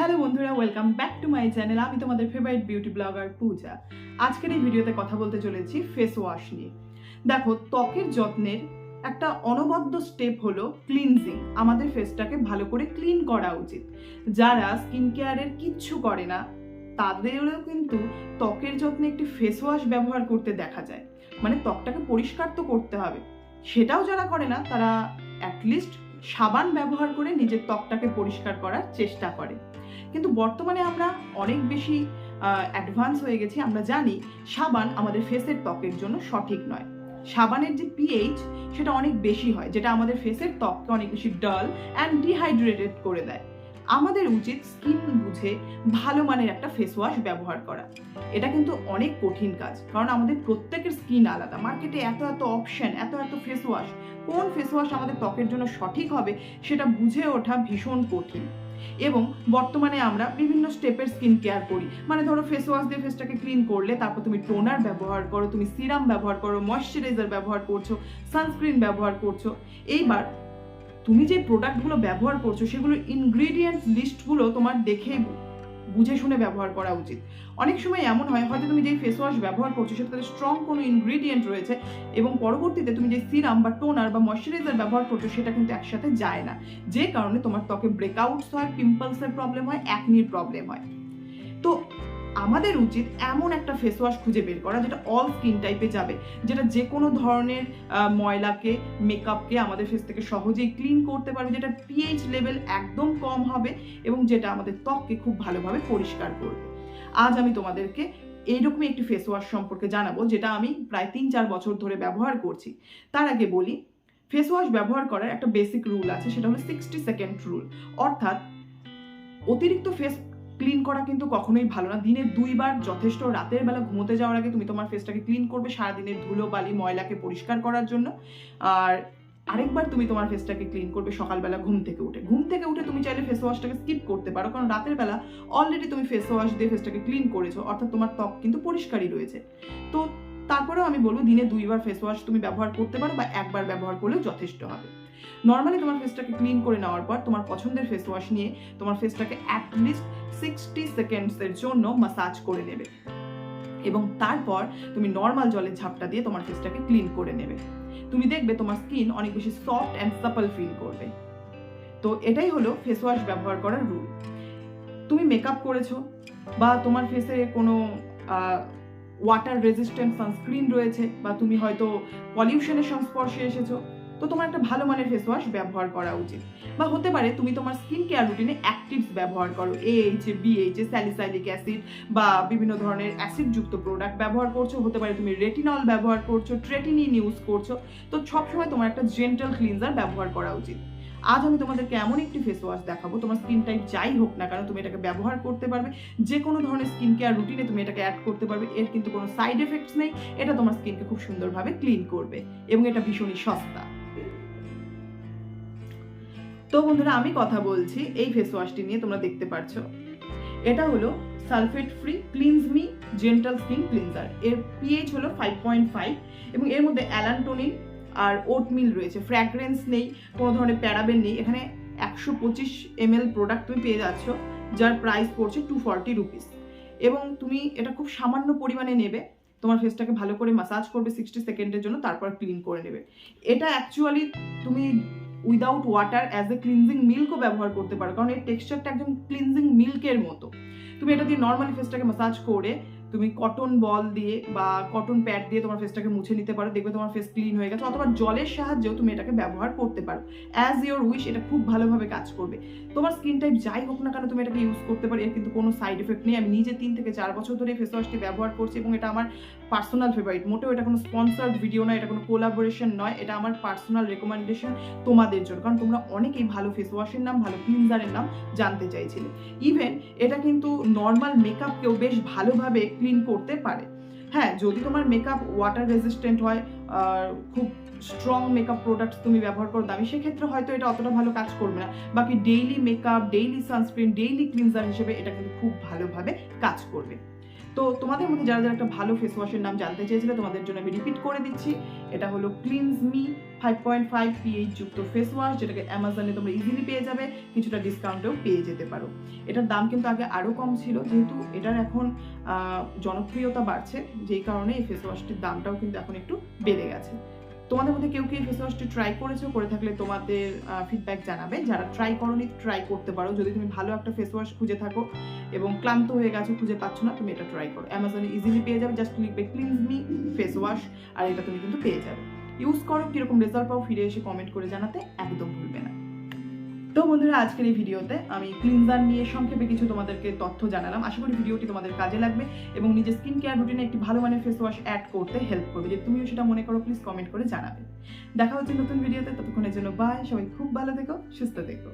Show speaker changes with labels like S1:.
S1: Hello বন্ধুরা welcome back to my channel আমি তোমাদের ফেভারিট বিউটি ব্লগার পূজা। আজকের এই ভিডিওতে কথা বলতে চলেছি ফেস ওয়াশ নিয়ে। দেখো, ত্বকের যত্নের একটা অনবদ্য স্টেপ হলো ক্লিনজিং আমাদের ফেসটাকে ভালো করে ক্লিন করা উচিত। যারা স্কিন কেয়ারের কিচ্ছু করে না, তাদেরও কিন্তু ত্বকের যত্নে একটি ফেস ওয়াশ ব্যবহার করতে দেখা যায়। মানে ত্বকটাকে পরিষ্কার তো করতে হবে। সেটাও যারা করে না, তারা অ্যাটলিস্ট সাবান ব্যবহার করে নিজের ত্বকটাকে পরিষ্কার করার চেষ্টা করে। কিন্তু বর্তমানে আমরা অনেক বেশি অ্যাডভান্স হয়ে গেছি। আমরা জানি সাবান আমাদের ফেসের ত্বকের জন্য সঠিক নয়। সাবানের যে পিএইচ সেটা অনেক বেশি হয়, যেটা আমাদের ফেসের ত্বককে অনেক বেশি ডাল অ্যান্ড ডিহাইড্রেটেড করে দেয়। আমাদের উচিত স্কিন বুঝে ভালো মানের একটা ফেস ওয়াশ ব্যবহার করা। এটা কিন্তু অনেক কঠিন কাজ, কারণ আমাদের প্রত্যেকের স্কিন আলাদা। মার্কেটে এত এত অপশন এত এত ফেস ওয়াশ কোন ফেস ওয়াশ আমাদের ত্বকের জন্য সঠিক হবে সেটা বুঝে ওঠা ভীষণ কঠিন। এবং বর্তমানে আমরা বিভিন্ন স্টেপের স্কিন কেয়ার করি। মানে ধরো ফেস ওয়াশ দিয়ে ফেসটাকে ক্লিন করলে তারপর তুমি টোনার ব্যবহার করো, তুমি সিরাম ব্যবহার করো ময়শ্চারাইজার ব্যবহার করছ সানস্ক্রিন ব্যবহার করছ। এইবার তুমি যে প্রোডাক্টগুলো ব্যবহার করছ, সেগুলো ইনগ্রিডিয়েন্টস লিস্টগুলো তোমার দেখে বুঝে শুনে ব্যবহার করা উচিত। অনেক সময় এমন হয়, হয়তো তুমি যে ফেস ওয়াশ ব্যবহার করছ, সেটাতে স্ট্রং কোনো ইনগ্রিডিয়েন্ট রয়েছে এবং পরবর্তীতে তুমি যে সিরাম বা টোনার বা ময়শ্চারাইজার ব্যবহার করছ, সেটা কিন্তু একসাথে যায় না। যে কারণে তোমার ত্বকে ব্রেকআউটস হয় পিম্পলসের প্রবলেম হয় অ্যাকনির প্রবলেম হয়। তো আমাদের উচিত এমন একটা ফেস ওয়াশ খুঁজে বের করা যেটা অল স্কিন টাইপে যাবে, যেটা যে কোনো ধরনের ময়লাকে মেকআপকে আমাদের ফেস থেকে সহজেই ক্লিন করতে পারবে, যেটা পিএইচ লেভেল একদম কম হবে এবং যেটা আমাদের ত্বককে খুব ভালোভাবে পরিষ্কার করবে। আজ আমি তোমাদেরকে এইরকমই একটি ফেস ওয়াশ সম্পর্কে জানাব, যেটা আমি প্রায় তিন চার বছর ধরে ব্যবহার করছি। তার আগে বলি ফেস ওয়াশ ব্যবহার করার একটা বেসিক রুল আছে, সেটা হলো সিক্সটি সেকেন্ড রুল অর্থাৎ অতিরিক্ত ফেস ক্লিন করা কিন্তু কখনোই ভালো না। দিনে দুইবার যথেষ্ট রাতের বেলা ঘুমোতে যাওয়ার আগে তুমি তোমার ফেসটাকে ক্লিন করবে সারাদিনের ধুলো, বালি, ময়লাকে পরিষ্কার করার জন্য। আর আরেকবার তুমি তোমার ফেসটাকে ক্লিন করবে সকালবেলা ঘুম থেকে উঠে। ঘুম থেকে উঠে তুমি চাইলে ফেস ওয়াশটাকে স্কিপ করতে পারো, কারণ রাতের বেলা অলরেডি তুমি ফেস ওয়াশ দিয়ে ফেসটাকে ক্লিন করেছ, অর্থাৎ তোমার ত্বক কিন্তু পরিষ্কারই রয়েছে। তো তারপরেও আমি বলব, দিনে দুইবার ফেস ওয়াশ তুমি ব্যবহার করতে পারো বা একবার ব্যবহার করলেও যথেষ্ট হবে। নর্মালি তোমার ফেসটাকে ক্লিন করে নেওয়ার পর তোমার পছন্দের ফেস ওয়াশ নিয়ে তোমার ফেসটাকে অ্যাটলিস্ট সিক্সটি সেকেন্ডসের জন্য মাসাজ করে নেবে। এবং তারপর তুমি নর্মাল জলের ঝাপটা দিয়ে তোমার ফেসটাকে ক্লিন করে নেবে। তুমি দেখবে তোমার স্কিন অনেক বেশি সফট অ্যান্ড সাপল ফিল করবে। তো এটাই হলো ফেস ওয়াশ ব্যবহার করার রুল তুমি মেকআপ করেছ বা তোমার ফেসে কোনো ওয়াটার রেজিস্ট্যান্ট সানস্ক্রিন রয়েছে বা তুমি হয়তো পলিউশনের সংস্পর্শে এসেছ তো তোমার একটা ভালো মানের ফেস ওয়াশ ব্যবহার করা উচিত। বা হতে পারে তুমি তোমার স্কিন কেয়ার রুটিনে অ্যাক্টিভস ব্যবহার করো। H A BH salicylic acid বা বিভিন্ন ধরনের অ্যাসিডযুক্ত প্রোডাক্ট ব্যবহার করছ। হতে পারে তুমি রেটিনল ব্যবহার করছ ট্রেটিনিন ইউজ করছ। তো সবসময় তোমার একটা জেন্টাল ক্লিনজার ব্যবহার করা উচিত। আজ আমি তোমাদেরকে এমন একটি ফেস ওয়াশ দেখাবো। তোমার স্কিন টাইপ যাই হোক না কেন, তুমি এটাকে ব্যবহার করতে পারবে। যে কোনো ধরনের স্কিন কেয়ার রুটিনে তুমি এটাকে অ্যাড করতে পারবে। এর কিন্তু কোনো সাইড এফেক্টস নেই। এটা তোমার স্কিনকে খুব সুন্দরভাবে ক্লিন করবে এবং এটা ভীষণই সস্তা। তো বন্ধুরা, আমি কথা বলছি এই ফেস ওয়াশটি নিয়ে, তোমরা দেখতে পারছ। এটা হলো sulphate free cleanse me gentle skin cleanser এর পিএইচ হলো ফাইভ পয়েন্ট ফাইভ এবং এর মধ্যে অ্যালান্টোনিন আর ওটমিল রয়েছে। ফ্র্যাগ্রেন্স নেই, কোনো ধরনের প্যারাবেন নেই। এখানে একশো পঁচিশ এম প্রোডাক্ট তুমি পেয়ে যাচ্ছ, যার প্রাইস পড়ছে টু ফর্টি রুপিস এবং তুমি এটা খুব সামান্য পরিমাণে নেবে। তোমার ফেসটাকে ভালো করে মাসাজ করবে সিক্সটি সেকেন্ডের জন্য, তারপর ক্লিন করে নেবে। এটা অ্যাকচুয়ালি তুমি without water as a cleansing মিল্কও ব্যবহার করতে পারো। কারণ এর টেক্সচারটা একদম ক্লিনজিং মিল্কের মতো। তুমি এটা দিয়ে নর্মালি ফেসটাকে মাসাজ করে তুমি কটন বল দিয়ে বা কটন প্যাড দিয়ে তোমার ফেসটাকে মুছে নিতে পারো, দেখবে তোমার ফেস ক্লিন হয়ে গেছে অথবা জলের সাহায্যেও তুমি এটাকে ব্যবহার করতে পারো। অ্যাজ ইওর উইশ এটা খুব ভালোভাবে কাজ করবে। তোমার স্কিন টাইপ যাই হোক না কেন তুমি এটাকে ইউজ করতে পারো, এর কিন্তু কোনো সাইড এফেক্ট নেই। আমি নিজে তিন থেকে চার বছর ধরে ফেস ওয়াশটি ব্যবহার করছি এবং এটা আমার পার্সোনাল ফেভারিট মোটেও এটা কোনো স্পন্সার্ড ভিডিও নয়, এটা কোনো কোলাবোরেশন নয়, এটা আমার পার্সোনাল রেকমেন্ডেশন তোমাদের জন্য। কারণ তোমরা অনেকেই ভালো ফেস ওয়াশের নাম, ভালো ক্লিনজারের নাম জানতে চাইছিলে। ইভেন এটা কিন্তু নর্মাল মেকআপকেও বেশ ভালোভাবে ক্লিন করতে পারে। হ্যাঁ যদি তোমার মেকআপ ওয়াটার রেজিস্ট্যান্ট হয় খুব স্ট্রং মেকআপ প্রোডাক্ট তুমি ব্যবহার করো দামি, সেক্ষেত্রে হয়তো এটা অতটা ভালো কাজ করবে না। বাকি daily makeup daily sunscreen daily cleanser হিসেবে এটা কিন্তু খুব ভালোভাবে কাজ করবে। তো তোমাদের মধ্যে যারা যারা একটা ভালো ফেস ওয়াশের নাম জানতে চেয়েছিলে, তোমাদের জন্য আমি রিপিট করে দিচ্ছি। এটা হলো cleanse me five point five pH যুক্ত ফেস ওয়াশ যেটাকে অ্যামাজনে তোমরা ইজিলি পেয়ে যাবে, কিছুটা ডিসকাউন্টেও পেয়ে যেতে পারো। এটার দাম কিন্তু আগে আরও কম ছিল, যেহেতু এটার এখন জনপ্রিয়তা বাড়ছে, যেই কারণে এই ফেস ওয়াশটির দামটাও কিন্তু এখন একটু বেড়ে গেছে। তোমাদের মধ্যে কেউ কেউ ফেস ওয়াশটি ট্রাই করেছ, করে থাকলে তোমাদের ফিডব্যাক জানাবে। যারা ট্রাই করনি ট্রাই করতে পারো। যদি তুমি ভালো একটা ফেস ওয়াশ খুঁজে থাকো এবং ক্লান্ত হয়ে গেছো, খুঁজে পাচ্ছ না, তুমি এটা ট্রাই করো। অ্যামাজনে ইজিলি পেয়ে যাবে। জাস্ট লিখবে ক্লিনস মি ফেস ওয়াশ আর এটা তুমি কিন্তু পেয়ে যাবে। ইউজ করো, কীরকম রেজাল্ট পাও, ফিরে এসে কমেন্ট করে জানাতে একদম ভুলবে না। তো বন্ধুরা, আজকের এই ভিডিওতে আমি ক্লিনজার নিয়ে সংক্ষেপে কিছু তোমাদেরকে তথ্য জানালাম। আশা করি ভিডিওটি তোমাদের কাজে লাগবে এবং নিজের স্কিন কেয়ার রুটিনে একটি ভালো মানের ফেস ওয়াশ অ্যাড করতে হেল্প করবে। যে তুমিও সেটা মনে করো প্লিজ কমেন্ট করে জানাবে। দেখা হচ্ছে নতুন ভিডিওতে, ততক্ষণের জন্য বাই সবাই খুব ভালো থেকো, সুস্থ থেকো।